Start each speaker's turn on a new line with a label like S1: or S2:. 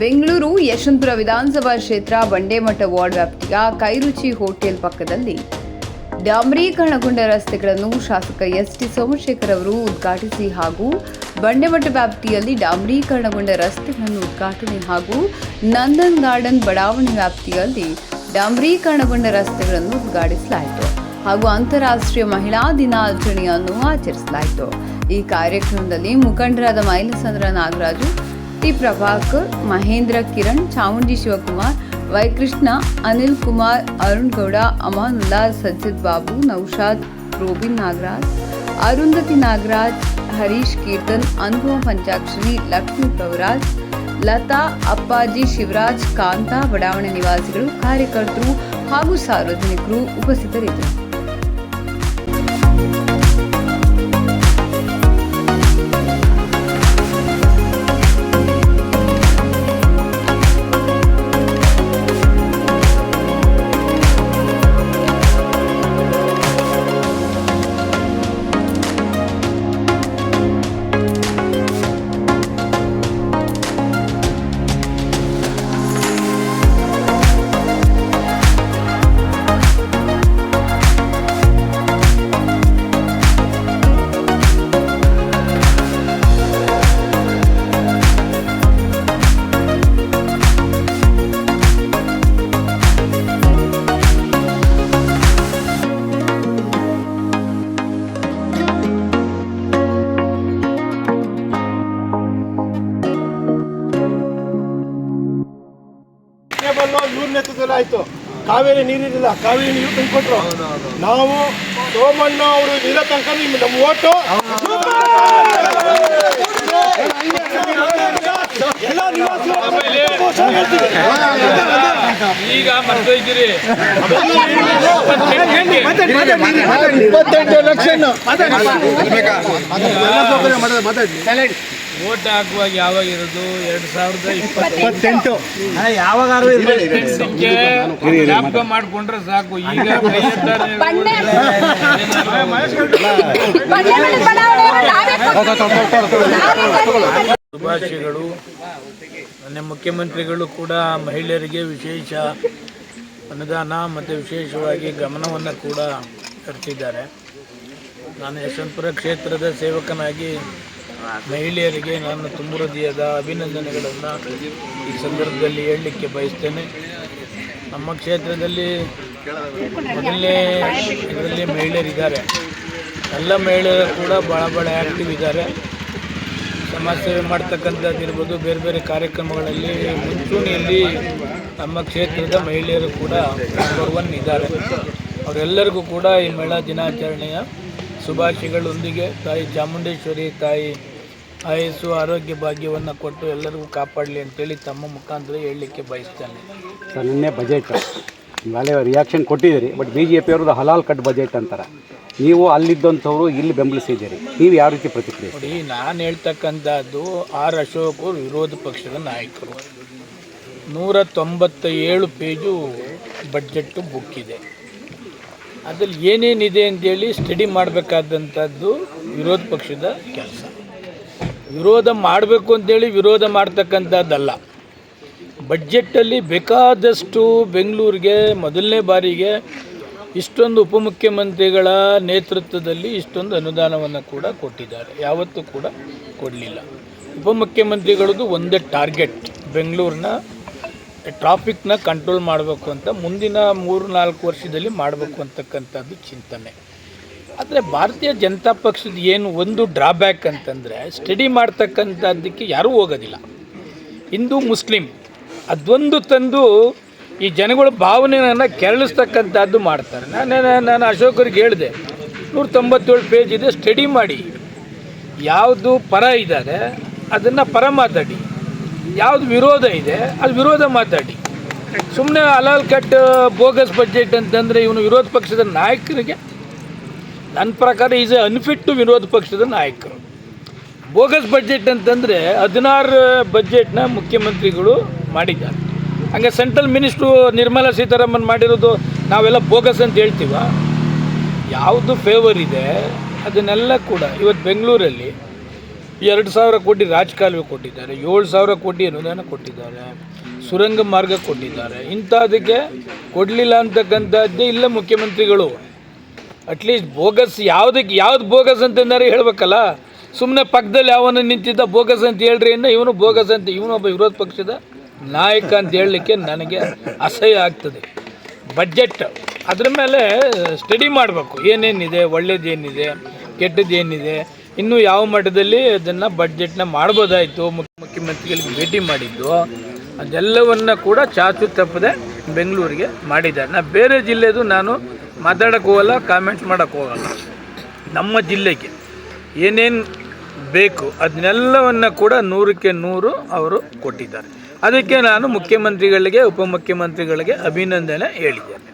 S1: ಬೆಂಗಳೂರು ಯಶವಂತಪುರ ವಿಧಾನಸಭಾ ಕ್ಷೇತ್ರ ಬಂಡೇಮಠ ವಾರ್ಡ್ ವ್ಯಾಪ್ತಿಯ ಕೈರುಚಿ ಹೋಟೆಲ್ ಪಕ್ಕದಲ್ಲಿ ಡಾಂಬರೀಕರಣಗೊಂಡ ರಸ್ತೆಗಳನ್ನು ಶಾಸಕ ಎಸ್ ಟಿ ಸೋಮಶೇಖರ್ ಅವರು ಉದ್ಘಾಟಿಸಿ ಹಾಗೂ ಬಂಡೆಮಠ ವ್ಯಾಪ್ತಿಯಲ್ಲಿ ಡಾಂಬರೀಕರಣಗೊಂಡ ರಸ್ತೆಗಳನ್ನು ಉದ್ಘಾಟನೆ ಹಾಗೂ ನಂದನ್ ಗಾರ್ಡನ್ ಬಡಾವಣೆ ವ್ಯಾಪ್ತಿಯಲ್ಲಿ ಡಾಂಬರೀಕರಣಗೊಂಡ ರಸ್ತೆಗಳನ್ನು ಉದ್ಘಾಟಿಸಲಾಯಿತು ಹಾಗೂ ಅಂತಾರಾಷ್ಟ್ರೀಯ ಮಹಿಳಾ ದಿನಾಚರಣೆಯನ್ನು ಆಚರಿಸಲಾಯಿತು. ಈ ಕಾರ್ಯಕ್ರಮದಲ್ಲಿ ಮುಖಂಡರಾದ Mylasandra Nagaraju T Prabhakar, Mahendra Kiran, Chamundi Shivakumar Y Krishna Anil Kumar, Arun Gowda Amanulla Sajjad Babu, Naushad, Robin Nagaraj, Arundhati Nagaraj, Harish Keerthan Anubhava Panchakshari, Lakshmi ಪ್ರವರಾಜ್, Lata, ಅಪ್ಪಾಜಿ, ಶಿವರಾಜ್, ಕಾಂತ, ಬಡಾವಣೆ ನಿವಾಸಿಗಳು, ಕಾರ್ಯಕರ್ತರು ಹಾಗೂ ಸಾರ್ವಜನಿಕರು ಉಪಸ್ಥಿತರಿದ್ದರು.
S2: ಆಯ್ತು. ಕಾವೇರಿ ನೀರಿರಲಿಲ್ಲ ಕಾವೇರಿ ನೀರು ತುಂಬಿಕೊಟ್ರು. ನಾವು ಸೋಮಣ್ಣ ಅವರು ಇರೋ ತನಕ ನಿಮ್ಗೆ ನಮ್ಮ ಓಟು. ಎಲ್ಲ.
S3: ಈಗ ಮರ್ತೋಯ್ತೀರಿ
S2: ಇಪ್ಪತ್ತೆಂಟು ಲಕ್ಷ.
S3: ಓಟ್ ಹಾಕುವಾಗ ಯಾವಾಗ ಇರೋದು ಎರಡ್ ಸಾವಿರದ
S2: ಇಪ್ಪತ್ತೆಂಟು
S3: ಯಾವಾಗಾರು ಜ್ಞಾಪಕ ಮಾಡ್ಕೊಂಡ್ರೆ ಸಾಕು ಈಗ. ಶುಭಾಶಯಗಳು ನನ್ನ ಮುಖ್ಯಮಂತ್ರಿಗಳು ಕೂಡ ಮಹಿಳೆಯರಿಗೆ ವಿಶೇಷ ಅನುದಾನ ಮತ್ತು ವಿಶೇಷವಾಗಿ ಗಮನವನ್ನು ಕೂಡ ಹರಿಸಿದ್ದಾರೆ ನಾನು ಯಶವಂತಪುರ ಕ್ಷೇತ್ರದ ಸೇವಕನಾಗಿ ಮಹಿಳೆಯರಿಗೆ ನಾನು ತುಂಬ ಅಭಿನಂದನೆಗಳನ್ನು ಈ ಸಂದರ್ಭದಲ್ಲಿ ಹೇಳಲಿಕ್ಕೆ ಬಯಸ್ತೇನೆ. ನಮ್ಮ ಕ್ಷೇತ್ರದಲ್ಲಿ ಮೊದಲನೇ ಇದರಲ್ಲಿ ಮಹಿಳೆಯರಿದ್ದಾರೆ. ಎಲ್ಲ ಮಹಿಳೆಯರು ಕೂಡ ಭಾಳ ಭಾಳ ಆ್ಯಕ್ಟಿವ್ ಇದ್ದಾರೆ. ಸಮಾಜ ಸೇವೆ ಮಾಡ್ತಕ್ಕಂಥದ್ದು ಇರ್ಬೋದು, ಬೇರೆ ಬೇರೆ ಕಾರ್ಯಕ್ರಮಗಳಲ್ಲಿ ಮುಂಚೂಣಿಯಲ್ಲಿ ನಮ್ಮ ಕ್ಷೇತ್ರದ ಮಹಿಳೆಯರು ಕೂಡ ನಂಬರ್ ಇದ್ದಾರೆ. ಅವರೆಲ್ಲರಿಗೂ ಕೂಡ ಈ ಮಹಿಳಾ ದಿನಾಚರಣೆಯ ಶುಭಾಶಯಗಳೊಂದಿಗೆ ತಾಯಿ ಚಾಮುಂಡೇಶ್ವರಿ ತಾಯಿ ಆಯಸ್ಸು ಆರೋಗ್ಯ ಭಾಗ್ಯವನ್ನು ಕೊಟ್ಟು ಎಲ್ಲರಿಗೂ ಕಾಪಾಡಲಿ ಅಂತೇಳಿ ತಮ್ಮ ಮುಖಾಂತರ ಹೇಳಲಿಕ್ಕೆ ಬಯಸ್ತೇನೆ.
S4: ಸರ್ ನಿನ್ನೆ ಬಜೆಟ್. ಈಗಾಗಲೇ ರಿಯಾಕ್ಷನ್ ಕೊಟ್ಟಿದ್ದೀರಿ ಬಟ್ ಬಿ ಜೆ ಪಿಯವ್ರದ್ದು ಹಲಾಲ್ ಕಟ್ ಬಜೆಟ್ ಅಂತಾರೆ. ನೀವು ಅಲ್ಲಿದ್ದಂಥವ್ರು ಇಲ್ಲಿ ಬೆಂಬಲಿಸಿದ್ದೀರಿ. ನೀವು ಯಾವ ರೀತಿ ಪ್ರತಿಕ್ರಿಯೆ
S3: ನೋಡಿ ನಾನು ಹೇಳ್ತಕ್ಕಂಥದ್ದು ಆರ್ ಅಶೋಕ್ ಅವ್ರು ವಿರೋಧ ಪಕ್ಷದ ನಾಯಕರು. ನೂರ ತೊಂಬತ್ತ ಏಳು ಪೇಜು ಬಜೆಟ್ಟು ಬುಕ್ ಇದೆ ಅದ್ರಲ್ಲಿ ಏನೇನಿದೆ ಅಂತೇಳಿ ಸ್ಟಡಿ ಮಾಡಬೇಕಾದಂಥದ್ದು ವಿರೋಧ ಪಕ್ಷದ ಕೆಲಸ. ವಿರೋಧ ಮಾಡಬೇಕು ಅಂತೇಳಿ ವಿರೋಧ ಮಾಡ್ತಕ್ಕಂಥದ್ದಲ್ಲ. ಬಡ್ಜೆಟ್ಟಲ್ಲಿ ಬೇಕಾದಷ್ಟು ಬೆಂಗಳೂರಿಗೆ ಮೊದಲನೇ ಬಾರಿಗೆ ಇಷ್ಟೊಂದು ಉಪಮುಖ್ಯಮಂತ್ರಿಗಳ ನೇತೃತ್ವದಲ್ಲಿ ಇಷ್ಟೊಂದು ಅನುದಾನವನ್ನು ಕೂಡ ಕೊಟ್ಟಿದ್ದಾರೆ. ಯಾವತ್ತೂ ಕೂಡ ಕೊಡಲಿಲ್ಲ. ಉಪಮುಖ್ಯಮಂತ್ರಿಗಳದ್ದು ಒಂದೇ ಟಾರ್ಗೆಟ್ ಬೆಂಗಳೂರಿನ ಟ್ರಾಫಿಕ್ನ ಕಂಟ್ರೋಲ್ ಮಾಡಬೇಕು ಅಂತ ಮುಂದಿನ ಮೂರು ನಾಲ್ಕು ವರ್ಷದಲ್ಲಿ ಮಾಡಬೇಕು ಅಂತಕ್ಕಂಥದ್ದು ಚಿಂತನೆ. ಆದರೆ ಭಾರತೀಯ ಜನತಾ ಪಕ್ಷದ ಏನು ಒಂದು ಡ್ರಾಬ್ಯಾಕ್ ಅಂತಂದರೆ ಸ್ಟಡಿ ಮಾಡ್ತಕ್ಕಂಥದ್ದಕ್ಕೆ ಯಾರೂ ಹೋಗೋದಿಲ್ಲ. ಹಿಂದೂ, ಮುಸ್ಲಿಂ ಅದೊಂದು ತಂದು ಈ ಜನಗಳ ಭಾವನೆಯನ್ನು ಕೆರಳಿಸ್ತಕ್ಕಂಥದ್ದು ಮಾಡ್ತಾರೆ. ನಾನು ನಾನು ಅಶೋಕರಿಗೆ ಹೇಳಿದೆ, ನೂರ ತೊಂಬತ್ತೇಳು ಪೇಜ್ ಇದೆ ಸ್ಟಡಿ ಮಾಡಿ. ಯಾವುದು ಪರ ಇದ್ದಾರೆ, ಅದನ್ನು ಪರ ಮಾತಾಡಿ. ಯಾವುದು ವಿರೋಧ ಇದೆ ಅದು ವಿರೋಧ ಮಾತಾಡಿ. ಸುಮ್ಮನೆ ಅಲಾಲ್ ಕಟ್ ಬೋಗಸ್ ಬಜೆಟ್ ಅಂತಂದರೆ ಇವನು ವಿರೋಧ ಪಕ್ಷದ ನಾಯಕರಿಗೆ ನನ್ನ ಪ್ರಕಾರ ಈಸ್ ಎ ಅನ್ಫಿಟ್ ವಿರೋಧ ಪಕ್ಷದ ನಾಯಕರು. ಬೋಗಸ್ ಬಜೆಟ್ ಅಂತಂದರೆ ಹದಿನಾರು ಬಜೆಟ್ನ ಮುಖ್ಯಮಂತ್ರಿಗಳು ಮಾಡಿದ್ದಾರೆ. ಹಂಗೆ ಸೆಂಟ್ರಲ್ ಮಿನಿಸ್ಟ್ರು ನಿರ್ಮಲಾ ಸೀತಾರಾಮನ್ ಮಾಡಿರೋದು ನಾವೆಲ್ಲ ಬೋಗಸ್ ಅಂತ ಹೇಳ್ತೀವ. ಯಾವುದು ಫೇವರ್ ಇದೆ, ಅದನ್ನೆಲ್ಲ ಕೂಡ ಇವತ್ತು ಬೆಂಗಳೂರಲ್ಲಿ ಎರಡು ಸಾವಿರ ಕೋಟಿ ರಾಜಕಾಲುವೆ ಕೊಟ್ಟಿದ್ದಾರೆ, ಏಳು ಸಾವಿರ ಕೋಟಿ ಅನುದಾನ ಕೊಟ್ಟಿದ್ದಾರೆ, ಸುರಂಗ ಮಾರ್ಗ ಕೊಟ್ಟಿದ್ದಾರೆ. ಇಂಥದಕ್ಕೆ ಕೊಡಲಿಲ್ಲ ಅಂತಕ್ಕಂಥದ್ದೇ ಇಲ್ಲ ಮುಖ್ಯಮಂತ್ರಿಗಳು. ಅಟ್ಲೀಸ್ಟ್ ಬೋಗಸ್ ಯಾವುದಕ್ಕೆ, ಯಾವ್ದು ಬೋಗಸ್ ಅಂತಂದರೆ ಹೇಳ್ಬೇಕಲ್ಲ? ಸುಮ್ಮನೆ ಪಕ್ಕದಲ್ಲಿ ಯಾವನ ನಿಂತಿದ್ದ ಬೋಗಸ್ ಅಂತ ಹೇಳ್ರಿ ಇನ್ನು ಇವನು ಬೋಗಸ್ ಅಂತ ಇವನೊಬ್ಬ ವಿರೋಧ ಪಕ್ಷದ ನಾಯಕ ಅಂತ ಹೇಳಲಿಕ್ಕೆ ನನಗೆ ಅಸಹ್ಯ ಆಗ್ತದೆ. ಬಜೆಟ್ ಅದ್ರ ಮೇಲೆ ಸ್ಟಡಿ ಮಾಡಬೇಕು. ಏನೇನಿದೆ, ಒಳ್ಳೇದೇನಿದೆ ಕೆಟ್ಟದ್ದೇನಿದೆ ಇನ್ನೂ ಯಾವ ಮಟ್ಟದಲ್ಲಿ ಅದನ್ನು ಬಡ್ಜೆಟ್ನ ಮಾಡ್ಬೋದಾಯಿತು ಮುಖ್ಯ ಮುಖ್ಯಮಂತ್ರಿಗಳಿಗೆ ಭೇಟಿ ಮಾಡಿದ್ದು, ಅದೆಲ್ಲವನ್ನ ಕೂಡ ಚಾಚು ತಪ್ಪದೆ ಬೆಂಗಳೂರಿಗೆ ಮಾಡಿದ್ದಾರೆ. ನಾ ಬೇರೆ ಜಿಲ್ಲೆದು ನಾನು ಮಾತಾಡೋಕ್ಕೆ ಹೋಗಲ್ಲ ಕಾಮೆಂಟ್ಸ್ ಮಾಡೋಕ್ಕೆ ಹೋಗಲ್ಲ. ನಮ್ಮ ಜಿಲ್ಲೆಗೆ ಏನೇನು ಬೇಕು ಅದನ್ನೆಲ್ಲವನ್ನು ಕೂಡ ನೂರಕ್ಕೆ ನೂರು ಅವರು ಕೊಟ್ಟಿದ್ದಾರೆ. ಅದಕ್ಕೆ ನಾನು ಮುಖ್ಯಮಂತ್ರಿಗಳಿಗೆ, ಉಪಮುಖ್ಯಮಂತ್ರಿಗಳಿಗೆ ಅಭಿನಂದನೆ ಹೇಳಿದ್ದೇನೆ.